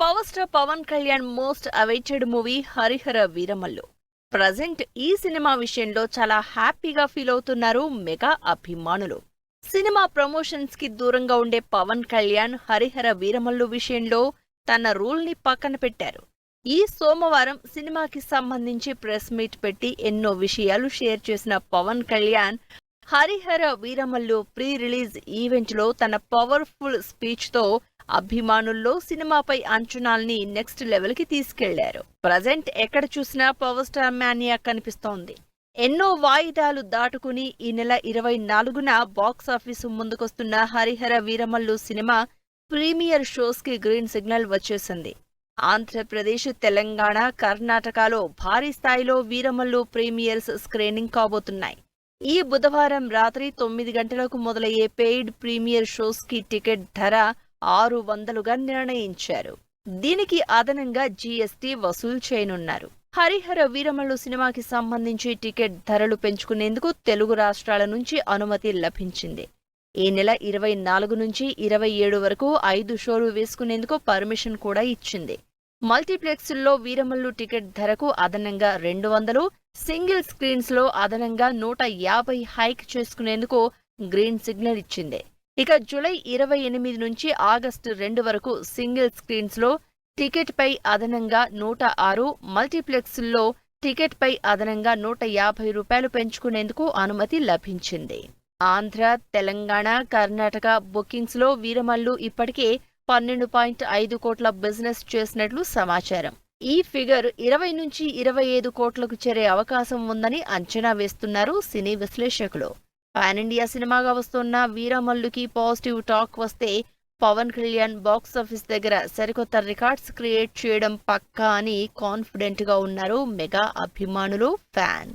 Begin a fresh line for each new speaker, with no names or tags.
Power star Pawan Kalyan most awaited movie Harihara Veeramallu. Present ఈ cinema విషయంలో చాలా హ్యాపీగా ఫీల్ అవుతున్నారు మెగా అభిమానులు. సినిమా ప్రమోషన్స్కి దూరంగా ఉండే పవన్ కళ్యాణ్ హరిహర వీరమల్లు విషయంలో తన రూల్ని పక్కన పెట్టారు. ఈ సోమవారం సినిమాకి సంబంధించి ప్రెస్ మీట్ పెట్టి ఎన్నో విషయాలు షేర్ చేసిన పవన్ కళ్యాణ్ హరిహర వీరమల్లు ప్రీ రిలీజ్ ఈవెంట్లో తన పవర్ఫుల్ స్పీచ్తో అభిమానుల్లో సినిమాపై అంచనాల్ని నెక్స్ట్ లెవెల్కి తీసుకెళ్ళారు. ప్రజెంట్ ఎక్కడ చూసినా పవర్ స్టార్ మానియా కనిపిస్తోంది. ఎన్నో వాయిదాలు దాటుకుని ఈ నెల ఇరవై నాలుగున బాక్సాఫీసు ముందుకొస్తున్న హరిహర వీరమల్లు సినిమా ప్రీమియర్ షోస్కి గ్రీన్ సిగ్నల్ వచ్చేసింది. ఆంధ్రప్రదేశ్ తెలంగాణ కర్ణాటకలో భారీ స్థాయిలో వీరమల్లు ప్రీమియర్స్ స్క్రీనింగ్ కాబోతున్నాయి. ఈ బుధవారం రాత్రి తొమ్మిది గంటలకు మొదలయ్యే పెయిడ్ ప్రీమియర్ షోస్కి టికెట్ ధర ఆరు వందలుగా నిర్ణయించారు. దీనికి అదనంగా జీఎస్టీ వసూలు చేయనున్నారు. హరిహర వీరమల్లు సినిమాకి సంబంధించి టికెట్ ధరలు పెంచుకునేందుకు తెలుగు రాష్ట్రాల నుంచి అనుమతి లభించింది. ఈ నెల ఇరవై నాలుగు నుంచి ఇరవై ఏడు వరకు ఐదు షోలు వేసుకునేందుకు పర్మిషన్ కూడా ఇచ్చింది. మల్టీప్లెక్స్ల్లో వీరమల్లు టికెట్ ధరకు అదనంగా రెండు వందలు సింగిల్ స్క్రీన్స్లో అదనంగా నూట యాభై హైక్ చేసుకునేందుకు గ్రీన్ సిగ్నల్ ఇచ్చింది. ఇక జూలై ఇరవై ఎనిమిది నుంచి ఆగస్టు రెండు వరకు సింగిల్ స్క్రీన్స్లో టికెట్పై అదనంగా నూట ఆరు మల్టీప్లెక్స్ల్లో టికెట్పై అదనంగా నూట యాభై రూపాయలు పెంచుకునేందుకు అనుమతి లభించింది. ఆంధ్ర తెలంగాణ కర్ణాటక బుకింగ్స్లో వీరమల్లు ఇప్పటికే పన్నెండు పాయింట్ ఐదు కోట్ల బిజినెస్ చేసినట్లు సమాచారం. ఈ ఫిగర్ ఇరవై నుంచి ఇరవై ఐదు కోట్లకు చేరే అవకాశం ఉందని అంచనా వేస్తున్నారు సినీ విశ్లేషకులు. పాన్ ఇండియా సినిమాగా వస్తున్న వీరమల్లుకి పాజిటివ్ టాక్ వస్తే పవన్ కళ్యాణ్ బాక్సాఫీస్ దగ్గర సరికొత్త రికార్డ్స్ క్రియేట్ చేయడం పక్కా అని కాన్ఫిడెంట్గా ఉన్నారు మెగా అభిమానులు ఫ్యాన్.